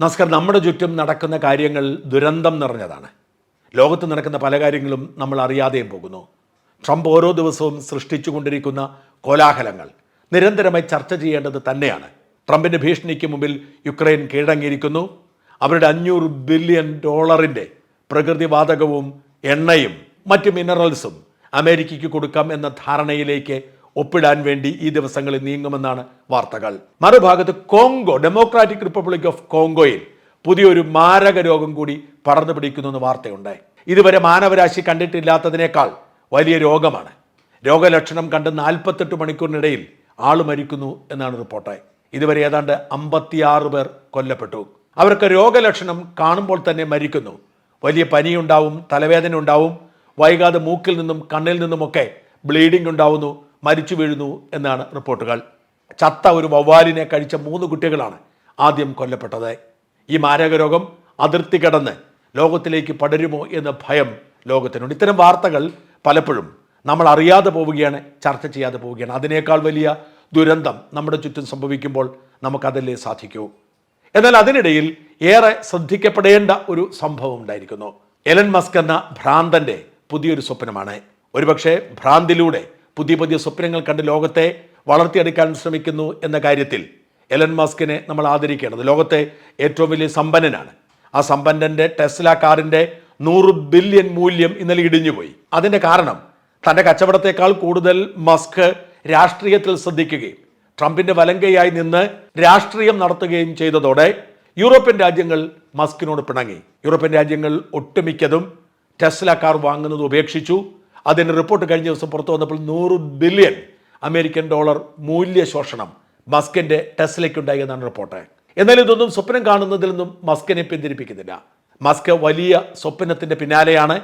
നമസ്കാരം. നമ്മുടെ ചുറ്റും നടക്കുന്ന കാര്യങ്ങൾ ദുരന്തം നിറഞ്ഞതാണ്. ലോകത്ത് നടക്കുന്ന പല കാര്യങ്ങളും നമ്മൾ അറിയാതെയും പോകുന്നു. ട്രംപ് ഓരോ ദിവസവും സൃഷ്ടിച്ചു കൊണ്ടിരിക്കുന്ന കോലാഹലങ്ങൾ നിരന്തരമായി ചർച്ച ചെയ്യേണ്ടത് തന്നെയാണ്. ട്രംപിന്റെ ഭീഷണിക്ക് മുമ്പിൽ യുക്രൈൻ കീഴടങ്ങിയിരിക്കുന്നു. അവരുടെ അഞ്ഞൂറ് ബില്യൺ ഡോളറിന്റെ പ്രകൃതിവാതകവും എണ്ണയും മറ്റ് മിനറൽസും അമേരിക്കയ്ക്ക് കൊടുക്കാം എന്ന ധാരണയിലേക്ക് ഒപ്പിടാൻ വേണ്ടി ഈ ദിവസങ്ങളിൽ നീങ്ങുമെന്നാണ് വാർത്തകൾ. മറുഭാഗത്ത് കോങ്കോ ഡെമോക്രാറ്റിക് റിപ്പബ്ലിക് ഓഫ് കോങ്കോയിൽ പുതിയൊരു മാരക രോഗം കൂടി പടർന്നു പിടിക്കുന്നു എന്ന് വാർത്തയുണ്ട്. ഇതുവരെ മാനവരാശി കണ്ടിട്ടില്ലാത്തതിനേക്കാൾ വലിയ രോഗമാണ്. രോഗലക്ഷണം കണ്ട് നാൽപ്പത്തെട്ട് മണിക്കൂറിനിടയിൽ ആൾ മരിക്കുന്നു എന്നാണ് റിപ്പോർട്ടായി ഇതുവരെ ഏതാണ്ട് അമ്പത്തിയാറ് പേർ കൊല്ലപ്പെട്ടു. അവർക്ക് രോഗലക്ഷണം കാണുമ്പോൾ തന്നെ മരിക്കുന്നു. വലിയ പനിയുണ്ടാവും തലവേദന ഉണ്ടാവും വൈകാതെ മൂക്കിൽ നിന്നും കണ്ണിൽ നിന്നുമൊക്കെ ബ്ലീഡിംഗ് ഉണ്ടാവുന്നു മരിച്ചു വീഴുന്നു എന്നാണ് റിപ്പോർട്ടുകൾ. ചത്ത ഒരു വവ്വാലിനെ കഴിച്ച മൂന്ന് കുട്ടികളാണ് ആദ്യം കൊല്ലപ്പെട്ടത്. ഈ മാരകരോഗം അതിർത്തി കടന്ന് ലോകത്തിലേക്ക് പടരുമോ എന്ന ഭയം ലോകത്തിനുണ്ട്. ഇത്തരം വാർത്തകൾ പലപ്പോഴും നമ്മൾ അറിയാതെ പോവുകയാണ് ചർച്ച ചെയ്യാതെ പോവുകയാണ്. അതിനേക്കാൾ വലിയ ദുരന്തം നമ്മുടെ ചുറ്റും സംഭവിക്കുമ്പോൾ നമുക്കതല്ലേ സാധിക്കൂ? എന്നാൽ അതിനിടയിൽ ഏറെ ശ്രദ്ധിക്കപ്പെടേണ്ട ഒരു സംഭവം ഉണ്ടായിരിക്കുന്നു. എലൻ മസ്ക് എന്ന ഭ്രാന്തന്റെ പുതിയൊരു സ്വപ്നമാണ്. ഒരുപക്ഷെ ഭ്രാന്തിലൂടെ പുതിയ പുതിയ സ്വപ്നങ്ങൾ കണ്ട് ലോകത്തെ വളർത്തിയെടുക്കാൻ ശ്രമിക്കുന്നു എന്ന കാര്യത്തിൽ എലൻ മസ്കിനെ നമ്മൾ ആദരിക്കേണ്ടത്. ലോകത്തെ ഏറ്റവും വലിയ സമ്പന്നനാണ്. ആ സമ്പന്നന്റെ ടെസ്ല കാറിന്റെ നൂറ് ബില്യൺ മൂല്യം ഇന്നലെ ഇടിഞ്ഞുപോയി. അതിന്റെ കാരണം തന്റെ കച്ചവടത്തെക്കാൾ കൂടുതൽ മസ്ക് രാഷ്ട്രീയത്തിൽ ശ്രദ്ധിക്കുകയും ട്രംപിന്റെ വലങ്കയായി നിന്ന് രാഷ്ട്രീയം നടത്തുകയും ചെയ്തതോടെ യൂറോപ്യൻ രാജ്യങ്ങൾ മസ്കിനോട് പിണങ്ങി. യൂറോപ്യൻ രാജ്യങ്ങൾ ഒട്ടുമിക്കതും ടെസ്ല കാർ വാങ്ങുന്നത് ഉപേക്ഷിച്ചു. അതിന് റിപ്പോർട്ട് കഴിഞ്ഞ ദിവസം പുറത്തു വന്നപ്പോൾ നൂറ് ബില്യൺ അമേരിക്കൻ ഡോളർ മൂല്യ മൂല്യശോഷണം മസ്കിന്റെ ഉണ്ടായി എന്നാണ് റിപ്പോർട്ട്. എന്നാൽ ഇതൊന്നും സ്വപ്നം കാണുന്നതിൽ നിന്നും മസ്കിനെ പിന്തിരിപ്പിക്കുന്നില്ല. മസ്ക് വലിയ സ്വപ്നത്തിന്റെ പിന്നാലെയാണ്.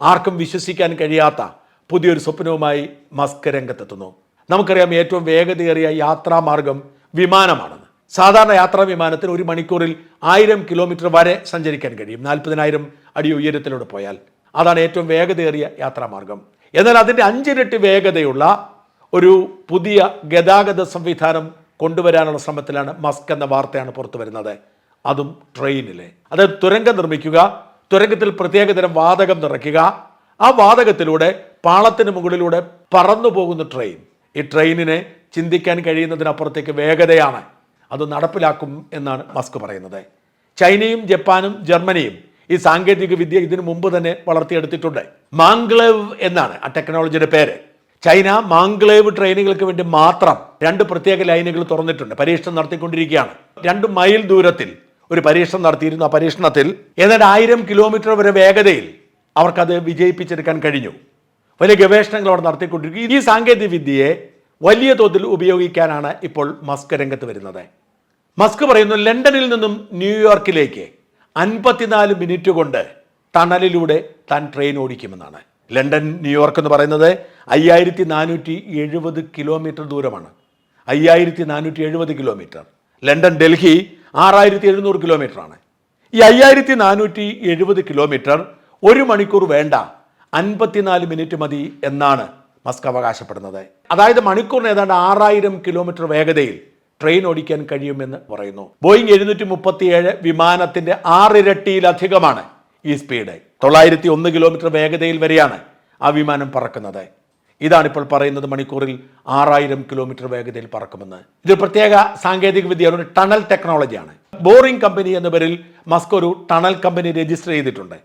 ആർക്കും വിശ്വസിക്കാൻ കഴിയാത്ത പുതിയൊരു സ്വപ്നവുമായി മസ്ക് രംഗത്തെത്തുന്നു. നമുക്കറിയാം ഏറ്റവും വേഗതയേറിയ യാത്രാമാർഗം വിമാനമാണെന്ന് സാധാരണ യാത്രാ വിമാനത്തിന് ഒരു മണിക്കൂറിൽ ആയിരം കിലോമീറ്റർ വരെ സഞ്ചരിക്കാൻ കഴിയും. നാൽപ്പതിനായിരം അടി ഉയരത്തിലൂടെ പോയാൽ. അതാണ് ഏറ്റവും വേഗതയേറിയ യാത്രാമാർഗം. എന്നാൽ അതിന്റെ അഞ്ചിരട്ടി വേഗതയുള്ള ഒരു പുതിയ ഗതാഗത സംവിധാനം കൊണ്ടുവരാനുള്ള ശ്രമത്തിലാണ് മസ്ക് എന്ന വാർത്തയാണ് പുറത്തു വരുന്നത്. അതും ട്രെയിനിലെ. അതായത് തുരങ്കം നിർമ്മിക്കുക തുരങ്കത്തിൽ പ്രത്യേകതരം വാതകം നിറയ്ക്കുക ആ വാതകത്തിലൂടെ പാളത്തിന് മുകളിലൂടെ പറന്നു പോകുന്ന ട്രെയിൻ. ഈ ട്രെയിനിനെ ചിന്തിക്കാൻ കഴിയുന്നതിനപ്പുറത്തേക്ക് വേഗതയാണ്. അത് നടപ്പിലാക്കും എന്നാണ് മസ്ക് പറയുന്നത്. ചൈനയും ജപ്പാനും ജർമ്മനിയും ഈ സാങ്കേതിക വിദ്യ ഇതിനു മുമ്പ് തന്നെ വളർത്തിയെടുത്തിട്ടുണ്ട്. മാംഗ്ലേവ് എന്നാണ് ആ ടെക്നോളജിയുടെ പേര്. ചൈന മാംഗ്ലേവ് ട്രെയിനുകൾക്ക് വേണ്ടി മാത്രം രണ്ട് പ്രത്യേക ലൈനുകൾ തുറന്നിട്ടുണ്ട്. പരീക്ഷണം നടത്തിക്കൊണ്ടിരിക്കുകയാണ്. രണ്ട് മൈൽ ദൂരത്തിൽ ഒരു പരീക്ഷണം നടത്തിയിരുന്നു. ആ പരീക്ഷണത്തിൽ ഏതാണ്ട് ആയിരം കിലോമീറ്റർ വരെ വേഗതയിൽ അവർക്കത് വിജയിപ്പിച്ചെടുക്കാൻ കഴിഞ്ഞു. വലിയ ഗവേഷണങ്ങൾ അവിടെ നടത്തിക്കൊണ്ടിരിക്കും ഈ സാങ്കേതിക വിദ്യയെ വലിയ തോതിൽ ഉപയോഗിക്കാനാണ് ഇപ്പോൾ മസ്ക് രംഗത്ത് വരുന്നത്. മസ്ക് പറയുന്നു ലണ്ടനിൽ നിന്നും ന്യൂയോർക്കിലേക്ക് അൻപത്തിനാല് മിനിറ്റ് കൊണ്ട് ടണലിലൂടെ താൻ ട്രെയിൻ ഓടിക്കുമെന്നാണ്. ലണ്ടൻ ന്യൂയോർക്ക് എന്ന് പറയുന്നത് അയ്യായിരത്തി നാനൂറ്റി എഴുപത് കിലോമീറ്റർ ദൂരമാണ്. അയ്യായിരത്തി നാനൂറ്റി എഴുപത് കിലോമീറ്റർ. ലണ്ടൻ ഡൽഹി ആറായിരത്തി എഴുന്നൂറ് കിലോമീറ്ററാണ്. ഈ അയ്യായിരത്തി നാനൂറ്റി എഴുപത് കിലോമീറ്റർ ഒരു മണിക്കൂർ വേണ്ട അൻപത്തിനാല് മിനിറ്റ് മതി എന്നാണ് മസ്ക് അവകാശപ്പെടുന്നത്. അതായത് മണിക്കൂറിന് ഏതാണ്ട് ആറായിരം കിലോമീറ്റർ വേഗതയിൽ ട്രെയിൻ ഓടിക്കാൻ കഴിയുമെന്ന് പറയുന്നു. ബോയിങ് എഴുന്നൂറ്റി മുപ്പത്തിയേഴ് വിമാനത്തിന്റെ ആറിരട്ടിയിലധികമാണ് ഈ സ്പീഡ്. തൊള്ളായിരത്തി ഒന്ന് കിലോമീറ്റർ വേഗതയിൽ വരെയാണ് ആ വിമാനം പറക്കുന്നത്. ഇതാണിപ്പോൾ പറയുന്നത് മണിക്കൂറിൽ ആറായിരം കിലോമീറ്റർ വേഗതയിൽ പറക്കുമെന്ന്. ഇത് പ്രത്യേക സാങ്കേതിക വിദ്യയാണ് ഒരു ടണൽ ടെക്നോളജിയാണ്. ബോറിംഗ് കമ്പനി എന്ന പേരിൽ മസ്ക് ഒരു ടണൽ കമ്പനി രജിസ്റ്റർ ചെയ്തിട്ടുണ്ട്.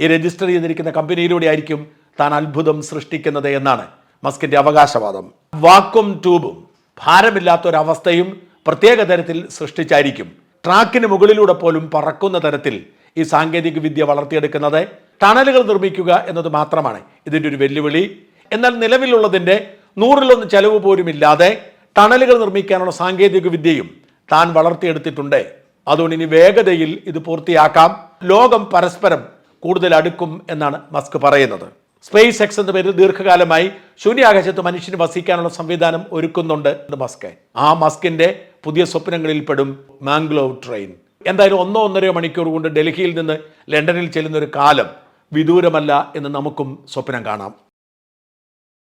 ഈ രജിസ്റ്റർ ചെയ്തിരിക്കുന്ന കമ്പനിയിലൂടെ ആയിരിക്കും താൻ അത്ഭുതം സൃഷ്ടിക്കുന്നത് എന്നാണ് മസ്കിന്റെ അവകാശവാദം. വാക്വം ട്യൂബും ഭാരമില്ലാത്ത ഒരവസ്ഥയും പ്രത്യേക തരത്തിൽ സൃഷ്ടിച്ചായിരിക്കും. ട്രാക്കിന് മുകളിലൂടെ പോലും പറക്കുന്ന തരത്തിൽ ഈ സാങ്കേതിക വിദ്യ വളർത്തിയെടുക്കുന്നത്. ടണലുകൾ നിർമ്മിക്കുക എന്നത് മാത്രമാണ് ഇതിന്റെ ഒരു വെല്ലുവിളി. എന്നാൽ നിലവിലുള്ളതിന്റെ നൂറിലൊന്ന് ചെലവ് പോലുമില്ലാതെ ടണലുകൾ നിർമ്മിക്കാനുള്ള സാങ്കേതിക വിദ്യയും താൻ വളർത്തിയെടുത്തിട്ടുണ്ട്. അതുകൊണ്ട് ഇനി വേഗതയിൽ ഇത് പൂർത്തിയാക്കാം. ലോകം പരസ്പരം കൂടുതൽ അടുക്കും എന്നാണ് മസ്ക് പറയുന്നത്. സ്പേസ് എക്സ് എന്ന പേരിൽ ദീർഘകാലമായി ശൂന്യാകാശത്ത് മനുഷ്യന് വസിക്കാനുള്ള സംവിധാനം ഒരുക്കുന്നുണ്ട് മസ്ക്. ആ മസ്കിന്റെ പുതിയ സ്വപ്നങ്ങളിൽ പെടും മാംഗ്ലോവ് ട്രെയിൻ. എന്തായാലും ഒന്നോ ഒന്നരയോ മണിക്കൂർ കൊണ്ട് ഡൽഹിയിൽ നിന്ന് ലണ്ടനിൽ ചെല്ലുന്ന ഒരു കാലം വിദൂരമല്ല എന്ന് നമുക്കും സ്വപ്നം കാണാം.